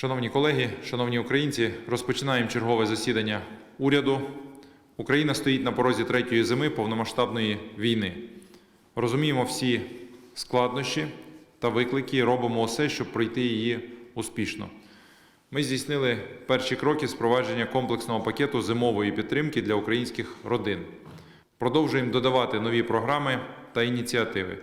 Шановні колеги, шановні українці, розпочинаємо чергове засідання уряду. Україна стоїть на порозі третьої зими повномасштабної війни. Розуміємо всі складнощі та виклики, робимо усе, щоб пройти її успішно. Ми здійснили перші кроки з впровадження комплексного пакету зимової підтримки для українських родин. Продовжуємо додавати нові програми та ініціативи.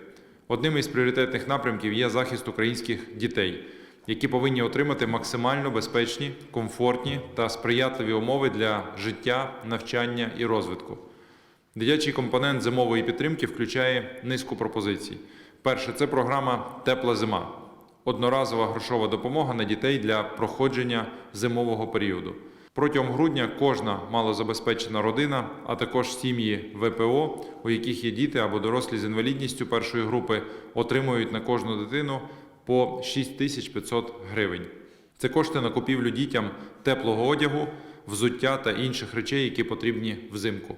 Одним із пріоритетних напрямків є захист українських дітей, які повинні отримати максимально безпечні, комфортні та сприятливі умови для життя, навчання і розвитку. Дитячий компонент зимової підтримки включає низку пропозицій. Перше це програма Тепла зима одноразова грошова допомога на дітей для проходження зимового періоду. Протягом грудня кожна малозабезпечена родина, а також сім'ї ВПО, у яких є діти або дорослі з інвалідністю першої групи, отримують на кожну дитину по 6500 гривень. Це кошти на купівлю дітям теплого одягу, взуття та інших речей, які потрібні взимку.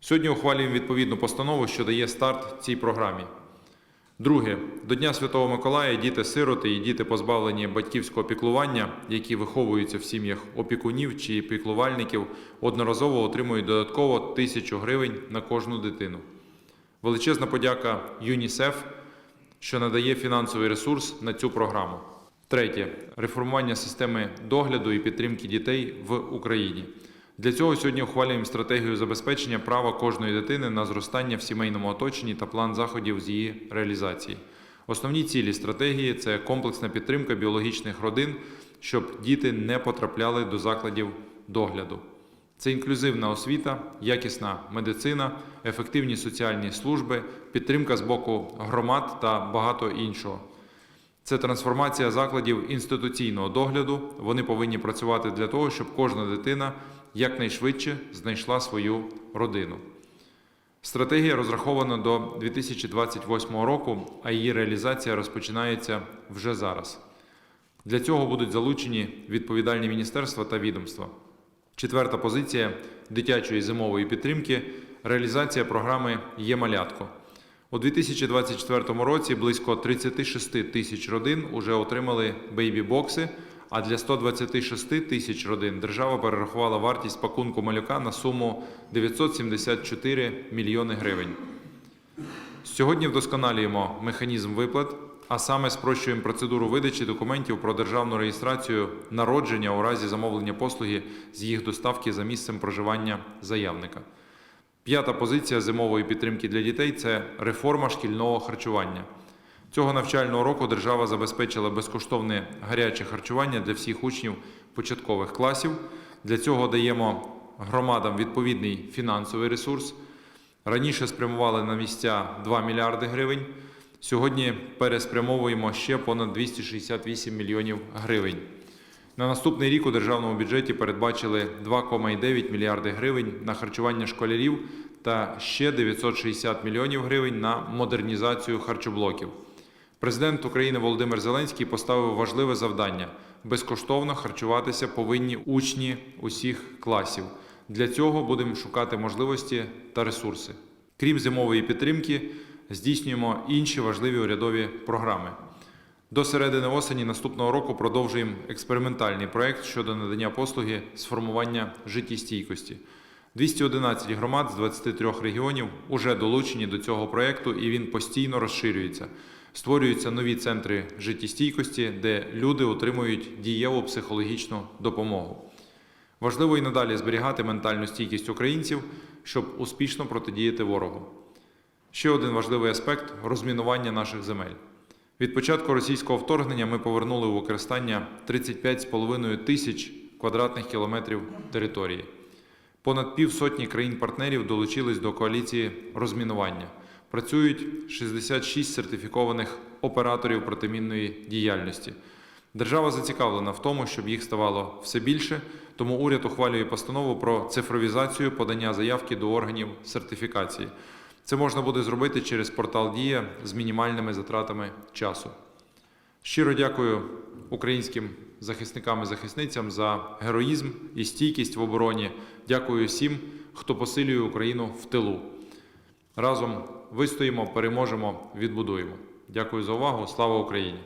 Сьогодні ухвалюємо відповідну постанову, що дає старт цій програмі. Друге, до Дня Святого Миколая діти-сироти і діти, позбавлені батьківського піклування, які виховуються в сім'ях опікунів чи піклувальників, одноразово отримують додатково тисячу гривень на кожну дитину. Величезна подяка ЮНІСЕФ, що надає фінансовий ресурс на цю програму. Третє реформування системи догляду і підтримки дітей в Україні. Для цього сьогодні ухвалюємо стратегію забезпечення права кожної дитини на зростання в сімейному оточенні та план заходів з її реалізації. Основні цілі стратегії це комплексна підтримка біологічних родин, щоб діти не потрапляли до закладів догляду. Це інклюзивна освіта, якісна медицина, ефективні соціальні служби, підтримка з боку громад та багато іншого. Це трансформація закладів інституційного догляду. Вони повинні працювати для того, щоб кожна дитина якнайшвидше знайшла свою родину. Стратегія розрахована до 2028 року, а її реалізація розпочинається вже зараз. Для цього будуть залучені відповідальні міністерства та відомства. Четверта позиція дитячої зимової підтримки реалізація програми Є малятко. У 2024 році близько 36 тисяч родин вже отримали бейбі-бокси, а для 126 тисяч родин держава перерахувала вартість пакунку малюка на суму 974 мільйони гривень. Сьогодні вдосконалюємо механізм виплат, а саме спрощуємо процедуру видачі документів про державну реєстрацію народження у разі замовлення послуги з їх доставки за місцем проживання заявника. П'ята позиція зимової підтримки для дітей це реформа шкільного харчування. Цього навчального року держава забезпечила безкоштовне гаряче харчування для всіх учнів початкових класів. Для цього даємо громадам відповідний фінансовий ресурс. Раніше спрямували на місця 2 мільярди гривень. Сьогодні переспрямовуємо ще понад 268 мільйонів гривень. На наступний рік у державному бюджеті передбачили 2,9 мільярди гривень на харчування школярів та ще 960 мільйонів гривень на модернізацію харчоблоків. Президент України Володимир Зеленський поставив важливе завдання: безкоштовно харчуватися повинні учні усіх класів. Для цього будемо шукати можливості та ресурси. Крім зимової підтримки, здійснюємо інші важливі урядові програми. До середини осені наступного року продовжуємо експериментальний проект щодо надання послуги з формування життєстійкості. 211 громад з 23 регіонів уже долучені до цього проекту, і він постійно розширюється. Створюються нові центри життєстійкості, де люди отримують дієву психологічну допомогу. Важливо і надалі зберігати ментальну стійкість українців, щоб успішно протидіяти ворогу. Ще один важливий аспект розмінування наших земель. Від початку російського вторгнення ми повернули у використання 35,5 тисяч квадратних кілометрів території. Понад півсотні країн-партнерів долучились до коаліції розмінування. Працюють 66 сертифікованих операторів протимінної діяльності. Держава зацікавлена в тому, щоб їх ставало все більше, тому уряд ухвалює постанову про цифровізацію подання заявки до органів сертифікації. Це можна буде зробити через портал Дія з мінімальними затратами часу. Щиро дякую українським захисникам і захисницям за героїзм і стійкість в обороні. Дякую всім, хто посилює Україну в тилу. Разом вистоїмо, переможемо, відбудуємо. Дякую за увагу. Слава Україні!